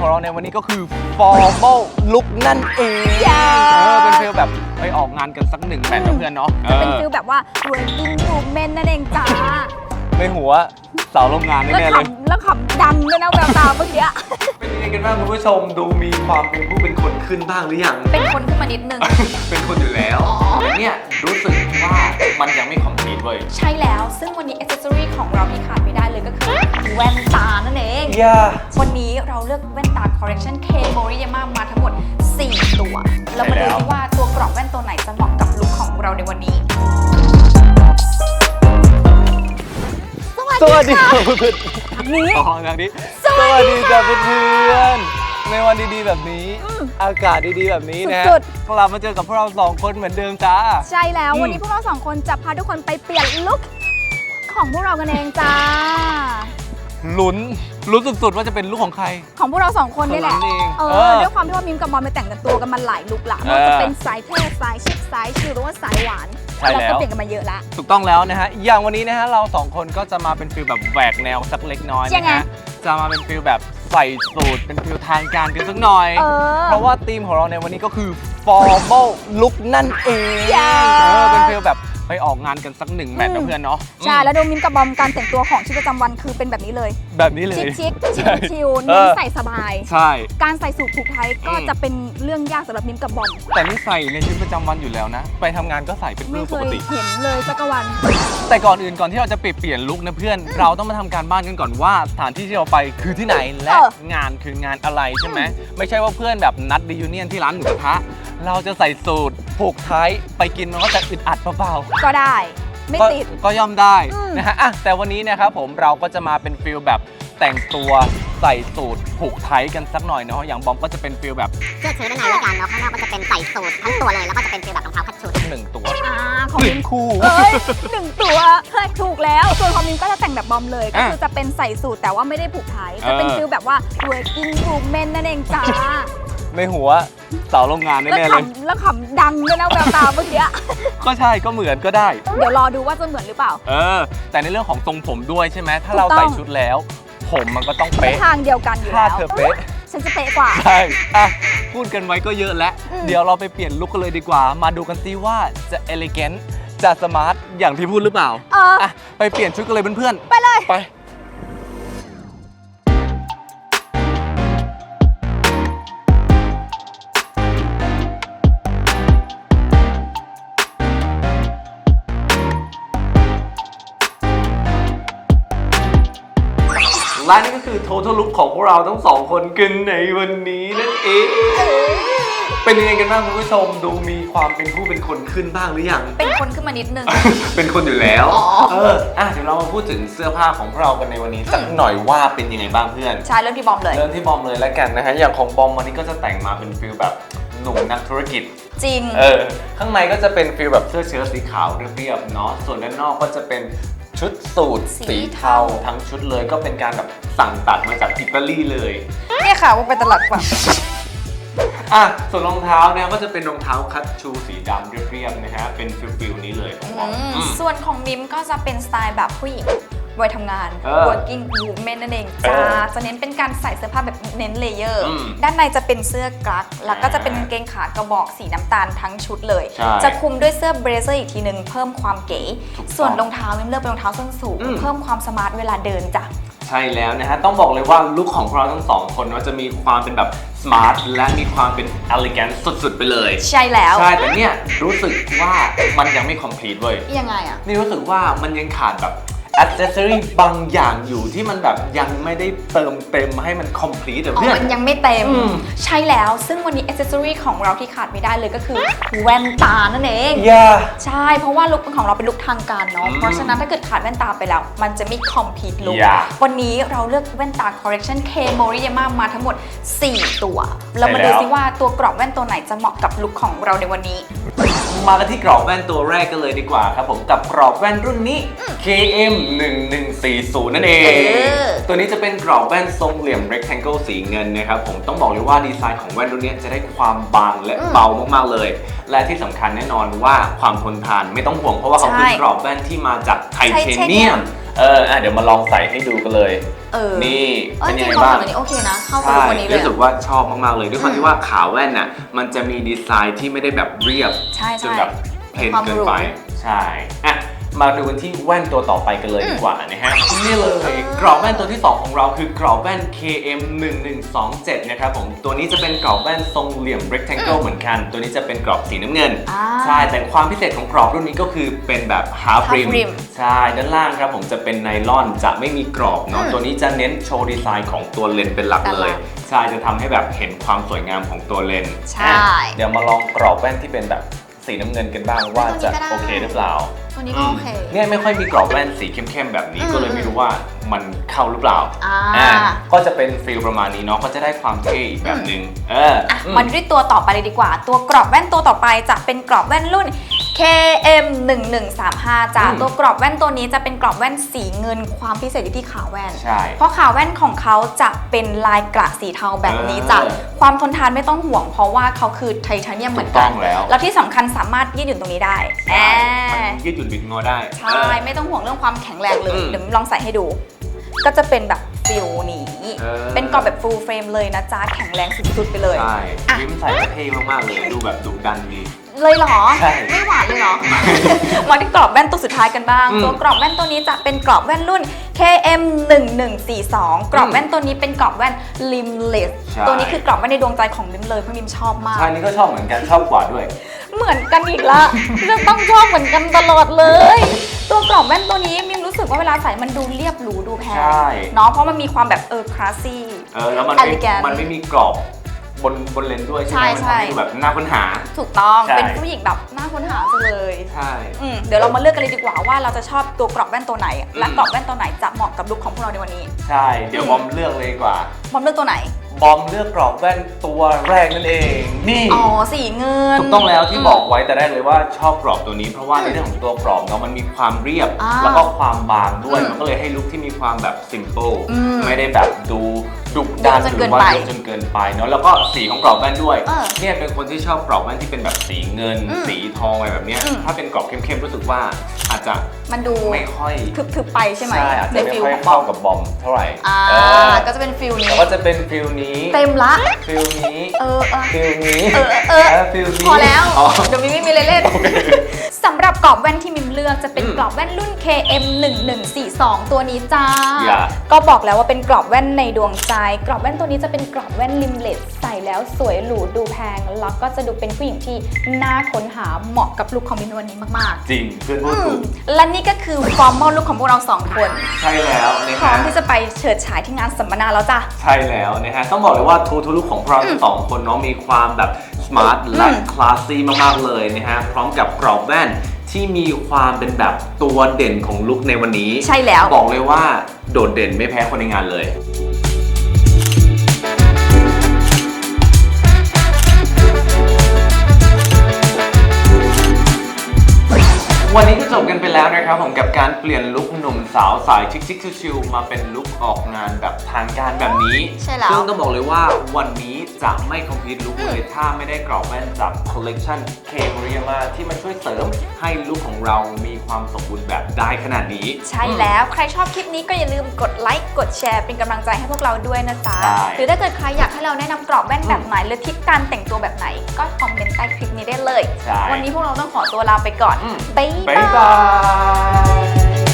ของเราในวันนี้ก็คือ formal look นั่นเอง Yeah เออ เป็นฟีลแบบไปออกงานกันสักหนึ่งแมทนะเพื่อนเนาะจะเป็นออ ฟิลแบบว่า working woman นั่นเองจ้า ในหัวสาวโรงงานแล้วแน่ๆเลย ขำแล้วขำดังด้วยนะแววตาเมื่อกี้ เป็นยังไงกันบ้างคุณผู้ชมดูมีความเป็นผู้เป็นคนขึ้นบ้างหรือยัง เป็นคนขึ้นมานิดนึง เป็นคนอยู่แล้วแต่เนี่ยรู้สึกว่ามันยังไม่คอมพลีทเว้ยใช่แล้ว ซึ่งวันนี้ accessory ของเราที่ขาดไม่ได้เลยก็คือแว่นตานั่นเองย่าวันนี้เราเลือกแว่นตา correction K Moriyama มาทั้งหมด 4 ตัวเรามาดูซิว่าตัวกรอบแว่นตัวไหนจะเหมาะกับลุคของเราในวันนี้ สวัสดีครับเพื่อนนี้ ๆอ๋อทางนี้ สวัสดีจ้ะเพื่อนๆในวันดีๆแบบนี้ อากาศดีๆแบบนี้นะสุด กลับมาเจอกับพวกเราสองคนเหมือนเดิมจ้า ใช่แล้ว อืม วันนี้พวกเราสองคนจะพาทุกคนไปเปลี่ยนลุคของพวกเรากันเองจ้า ลุ้นลุ้นสุดๆว่าจะเป็นลูกของใคร ของพวกเราสองคนนี่แหละ ของเราเองเอเอออด้วยความที่ว่ามิมกับบอลไปแต่งกันตัวกันมาหลายลุคละเออไม่ว่าจะเป็นสายเท่สายชิคสายชิลหรือว่าสายหวาน ใช่แล้ว เราก็เปลี่ยนกันมาเยอะละ ถูกต้องแล้วนะฮะ อย่างวันนี้นะฮะเราสองคนก็จะมาเป็นฟิลแบบแหวกแนวสักเล็กน้อยยันะงไงฮะ จะมาเป็นฟิลแบบใส่สูทเป็นฟิลทางการกันสักหน่อย เออ เพราะว่าธีมของเราในวันนี้ก็คือ formal look นั่นเอง Yeah เออ เป็นฟิลแบบ ไปออกงานกันสักหนึ่งแมทนะเพื่อนเนาะใช่อืมแล้วดูมิมกับบอมการแต่งตัวของชีวิตประจำวันคือเป็นแบบนี้เลย แบบนี้เลย ชิคชิคชิใช่คชิวๆเอเน้นอใส่สบาย ใช่ การใส่สูทผูกไทยก็อืมจะเป็นเรื่องยากสำหรับมิมกับบอมแต่นี่ใส่ในชีวิตประจำวันอยู่แล้วนะ ไปทำงานก็ใส่เป็นไม่เรื่องเคปกยติ เห็นเลยสักวัน แต่ก่อนอื่นก่อนที่เราจะเปลี่ยนเปลี่ยนลุคนะเพื่อน เราต้องมาทำการบ้านกันก่อนว่าสถานที่ที่เราไปคือที่ไหนและเออ งานคืองานอะไรใช่ไหมไม่ใช่ว่าเพื่อนแบบนัดดิยูเนียนที่ร้านหมูกระทะ เราจะใส่สูทผูกไทยไปกินมันก็จะอึดอัดเปล่าๆก็ได้ไม่ก็ติด ก็ย่อมได้อืม นะฮะอะแต่วันนี้นะครับผมเราก็จะมาเป็นฟิลแบบแต่งตัวใส่สูทผูกไทยกันสักหน่อยเนาะอย่างบอมก็จะเป็นฟิลแบบเสื้อเชิ้ตด้านในแล้วกันเนาะข้างนอกก็จะเป็นใส่สูททั้งตัวเลย แล้วก็จะเป็นฟีลแบบรองเท้าคัดชุดหนึ่งตัวอ่าของหมินึ่มงคู่ เอ้ยหนึ่งตัวเฮ้ยถูกแล้ว ส่วนของมิมก็จะแต่งแบบบอมเลย ก็อะคือจะเป็นใส่สูทแต่ว่าไม่ได้ผูกไทยจะเป็นเออ ฟิลแบบว่า working woman นั่นเองจ้า ในหัวสาวโรงงานแล้วแน่ๆเลยขำแล้วขำดังด้วยนะแววตาเมื่อกี้ ก็ใช่ก็เหมือนก็ได้ เดี๋ยวรอดูว่าจะเหมือนหรือเปล่า เออ แต่ในเรื่องของทรงผมด้วยใช่ไหมถ้าถูกเราต้อง ใส่ชุดแล้ว ผมมันก็ต้องในเป๊ะ ทางเดียวกันอยู่ถ้าแล้วเธอเป๊ะ ฉันจะเป๊ะกว่า ใช่อะพูดกันไว้ก็เยอะแล้ว อืม เดี๋ยวเราไปเปลี่ยนลุคกันเลยดีกว่า มาดูกันซิว่าจะเอลิเกนจะสมาร์ทอย่างที่พูดหรือเปล่า เออ อะ ไปเปลี่ยนชุดกันเลยเพื่อนๆไปเลยไป และนี่ก็คือ total look ของพวกเราทั้งสองคนกันในวันนี้นั่นเองเป็นยังไงกันบ้างคุณผู้ชมดูมีความเป็นผู้เป็นคนขึ้นบ้างหรือยัง เป็นคนขึ้นมานิดนึง เป็นคนอยู่แล้วอ๋อเอออะเดี๋ยวเรามาพูดถึงเสื้อผ้าของพวกเรากันในวันนี้สักหน่อยว่าเป็นยังไงบ้างเพื่อน ใช่เริ่มที่บอมเลย เริ่มที่บอมเลยแล้วกันนะฮะอย่างของบอมวันนี้ก็จะแต่งมาเป็นฟิลแบบหนุ่มนักธุรกิจจริง เออ ข้างในก็จะเป็นฟิลแบบเสื้อเชิ้ตสีขาวเรียบๆเนาะ ส่วนด้านนอกก็จะเป็น ชุดสูทสีสีเทาทั้งชุดเลยก็เป็นการแบบสั่งตัดมาจากอิตาลีเลย เนี่ยค่ะว่าไปตลาดกว่า อะส่วนรองเท้าเนี่ยก็จะเป็นรองเท้าคัตชูสีดำเรียบๆนะฮะเป็นฟิลๆนี้เลยของบอมอืม ส่วนของมิมก็จะเป็นสไตล์แบบผู้หญิง วัยทำงาน เออ working woman นั่นเองจ้าเออจะเน้นเป็นการใส่เสื้อผ้าแบบเน้นเลเยอร์ อืมด้านในจะเป็นเสื้อกลักแล้วก็จะเป็นกางเกงขากระบอกสีน้ำตาลทั้งชุดเลย ใช่จะคุมด้วยเสื้อเบรเซอร์อีกทีหนึ่งเพิ่มความเก๋ ถูกต้องส่วนรองเท้ามิมเลือกเป็นรองเท้าส้นสูง อืม เพิ่มความสมาร์ทเวลาเดินจ้ะ ใช่แล้วนะฮะ ต้องบอกเลยว่าลุคของพวกเราทั้งสองคนเนาะจะมีความเป็นแบบสมาร์ทและมีความเป็น elegant สุดๆ ไปเลย ใช่แล้วใช่ แต่เนี่ยรู้สึกว่ามันยังไม่ complete เว้ย ยังไงอะ นี่รู้สึกว่ามันยังขาดแบบ accessory บางอย่างอยู่ที่มันแบบยังไม่ได้เติมเต็มให้มัน complete อะอ๋อเพื่อน มันยังไม่เต็ม อืม ใช่แล้ว ซึ่งวันนี้อ c เซ s ซอรีของเราที่ขาดไม่ได้เลยก็คือแว่นตานั่นเอง อย่า ใช่ เพราะว่าลุคของเราเป็นลุคทางการเนาะ อืมเพราะฉะนั้นถ้าเกิดขาดแว่นตาไปแล้ว มันจะไม่คอมพลีทลุค อย่าวันนี้เราเลือกแว่นตา correction K Moriyama มาทั้งหมด 4 ตัว เรามาใช่แล้ดูวซิว่าตัวกรอบแว่นตัวไหนจะเหมาะกับลุคของเราในวันนี้ มากันที่กรอบแว่นตัวแรกกันเลยดีกว่าครับผมกับกรอบแว่นรุ่นนี้ KM 1140นั่นเอง เออ ตัวนี้จะเป็นกรอบแว่นทรงเหลี่ยม rectangle สีเงินนะครับผมต้องบอกเลยว่าดีไซน์ของแว่นรุ่นนี้จะได้ความบางและเบามากๆเลย และที่สำคัญแน่นอนว่าความทนทานไม่ต้องห่วงเพราะว่าเขาคือใช่กรอบแว่นที่มาจากไทเทไทเทเนีเนียยมม เอออะเดี๋ยวมาลองใส่ให้ดูกันเลย เออนี่เออเป็นจยัริงงไงๆบ้างตัวนี้โอเคนะ เข้ากับใช่วันนี้เลยรู้สึกว่าชอบมาก ๆ เลยด้วยความอืมที่ว่าขาแว่นน่ะมันจะมีดีไซน์ที่ไม่ได้แบบเรียบ ใช่จนใช่แบบเพลนความเกินหรูไป ใช่ อะ มาดูกันที่แว่นตัวต่อไปกันเลยอืมดีกว่านะฮะนี่เลยกรอบแว่นตัวที่ 2 ของเราคือกรอบแว่น KM 1127นะครับผมตัวนี้จะเป็นกรอบแว่นทรงเหลี่ยม rectangle เหมือนกัน ตัวนี้จะเป็นกรอบสีน้ำเงินอ่าใช่แต่ความพิเศษของกรอบรุ่นนี้ก็คือเป็นแบบ half half rim rim ใช่ด้านล่างครับผมจะเป็นไนลอนจะไม่มีกรอบเนาะอืมตัวนี้จะเน้นโชว์ดีไซน์ของตัวเลนส์เป็นหลักด้านเลยล่างใช่จะทำให้แบบเห็นความสวยงามของตัวเลนส์ใช่อะเดี๋ยวมาลองกรอบแว่นที่เป็นแบบ สีน้ำเงินกันบ้างว่าจะตัวนี้ก็ได้โอเคหรือเปล่าตัวนี้ก็โอเคมเนี่ยไม่ค่อยมีกรอบแว่นสีเข้มๆแบบนี้อืมก็เลยไม่รู้ว่ามันเข้าหรือเปล่าอ่าอะก็จะเป็นฟีลประมาณนี้เนาะก็จะได้ความเท่อีกแบบนึงเอออะอืมมาดูที่ตัวต่อไปเลยดีกว่า ตัวกรอบแว่นตัวต่อไปจะเป็นกรอบแว่นรุ่น KM 1135จ้าอืมตัวกรอบแว่นตัวนี้จะเป็นกรอบแว่นสีเงินความพิเศษอยู่ที่ขาแว่น ใช่เพราะขาแว่นของเขาจะเป็นลายกระสีเทาแบบนี้จ้ะเออ ความทนทานไม่ต้องห่วงเพราะว่าเขาคือไทเทเนียมเหมือนกันถูกต้องแล้วแล้วที่สำคัญสามารถยืดหยุ่นตรงนี้ได้แอมันยืดหยุ่นบิดงอได้ ใช่ ไม่ต้องห่วงเรื่องความแข็งแรงเลย อืม เดี๋ยวลองใส่ให้ดู ก็จะเป็นแบบฟิลนี้เออเป็นกรอบแบบ full frame เลยนะจ๊ะ แข็งแรงสุดๆไปเลย ใช่อะ ยิ้มใส่ก็เท่มากๆเลย ดูแบบดุดันดี เลยเหรอ ใช่ไม่หวานเลยเหรอ มาที่กรอบแว่นตัวสุดท้ายกันบ้าง อืมตัวกรอบแว่นตัวนี้จะเป็นกรอบแว่นรุ่น KM 1142กรอบแว่นตัวนี้เป็นกรอบแว่น limless ใช่ ตัวนี้คือกรอบแว่นในดวงใจของลิมเลยเพราะลิมชอบมากใช่นี่ก็ชอบเหมือนกันชอบกว่าด้วย เหมือนกันอีกละเรื่องต้องชอบเหมือนกันตลอดเลย ตัวกรอบแว่นตัวนี้มิมรู้สึกว่าเวลาใส่มันดูเรียบหรูดูแพงใช่ เนาะเพราะมันมีความแบบเออคลาสซี่ เออแล้วมันไม่ Elegant มันไม่มีกรอบ บนบนเลนส์ด้วยใช่ไหมใช่มันทำให้ใช่ดูแบบน่าค้นหา ถูกต้อง ใช่ เป็นผู้หญิงแบบน่าค้นหาจังเลยใช่ อืมเดี๋ยวเรามาเลือกกันเลยดีกว่าว่าเราจะชอบตัวกรอบแว่นตัวไหน และอืม กรอบแว่นตัวไหนจะเหมาะกับลุคของพวกเราในวันนี้ใช่ เดี๋ยวบอมเลือกเลยดีกว่า บอมเลือกตัวไหน บอมเลือกกรอบแว่นตัวแรกนั่นเอง นี่อ๋อสีเงิน ถูกต้องแล้วที่มบอกไว้แต่แรกเลยว่าชอบกรอบตัวนี้ เพราะว่าในเรื่องของตัวกรอบเนาะมันมีความเรียบ อ่าแล้วก็ความบางด้วย อืมมันก็เลยให้ลุคที่มีความแบบ simple อืมไม่ได้แบบดูดุดันเยอะจนหเกิรืนอว่าไปเยอะจนเกินไปเนาะแล้วก็สีของกรอบแว่นด้วย เออเนี่ยเป็นคนที่ชอบกรอบแว่นที่เป็นแบบสีเงิน อืมสีทองอะไรแบบเนี้ยอืม ถ้าเป็นกรอบเข้มๆรู้สึกว่าอาจจะมันดูไม่ค่อยทึบๆไปใช่ไหมใช่อาจจะในไม่ฟิลค่อยของบเข้าอมกับบอมเท่าไหร่อ่าเออ ก็จะเป็นฟิลนี้ แล้วก็จะเป็นฟิลนี้เต็มละ ฟิลนี้เออเออฟิลนี้เออเออ ฟิลนี้พอแล้วอ๋อเดี๋ยวมิมไม่มีอะไรเล่น สำหรับกรอบแว่นที่มิมเลือกจะเป็นอืมกรอบแว่นรุ่น KM 1142ตัวนี้จ้าอย่าก็บอกแล้วว่าเป็นกรอบแว่นในดวงใจ กรอบแว่นตัวนี้จะเป็นกรอบแว่นริมเลสใส่แล้วสวยหรูดูแพง แล้วก็จะดูเป็นผู้หญิงที่น่าค้นหาเหมาะกับลุคของมิมในวันนี้มากจริงเพื่อนๆพูดอืถูมกและนี่ก็คือ formal look ของพวกเราสองคนใช่แล้วนะพร้อฮะมที่จะไปเฉิดฉายที่งานสัมมนาแล้วจ้ะ ใช่แล้วนะฮะต้องบอกเลยว่าทูทูลุกของพวกเราทั้งสองคนเนาะมีความแบบส มาร์ทและอืมคลาสซี่มากๆเลยนะฮะพร้อมกับกรอบแว่นที่มีความเป็นแบบตัวเด่นของลุคในวันนี้ ใช่แล้ว บอกเลยว่าโดดเด่นไม่แพ้คนในงานเลย วันนี้ก็จบกันไปแล้วนะครับผมกับการเปลี่ยนลุคหนุ่มสาวสายชิคๆชิวๆมาเป็นลุคออกงานแบบทางการแบบนี้ใช่แล้ว ซึ่งต้องบอกเลยว่าวันนี้จะไม่คอมพลีทลุคเลย ถ้าไม่ได้กรอบแว่นจากคอลเลกชันเคมเรียมาที่มาช่วยเสริมให้ลุคของเรามี ความสมบูรณ์แบบได้ขนาดนี้ ใช่แล้วใครชอบคลิปนี้ก็อย่าลืมกดไลค์กดแชร์เป็นกำลังใจให้พวกเราด้วยนะจ๊ะใช่หรือถ้าเกิดใครอยากให้เราแนะนำกรอบแว่นแบบไหน หรือทิปการแต่งตัวแบบไหน ก็คอมเมนต์ใต้คลิปนี้ได้เลย ใช่วันนี้พวกเราต้องขอตัวลาไปก่อนอืมบ๊ายบ๊ายบาบาย ย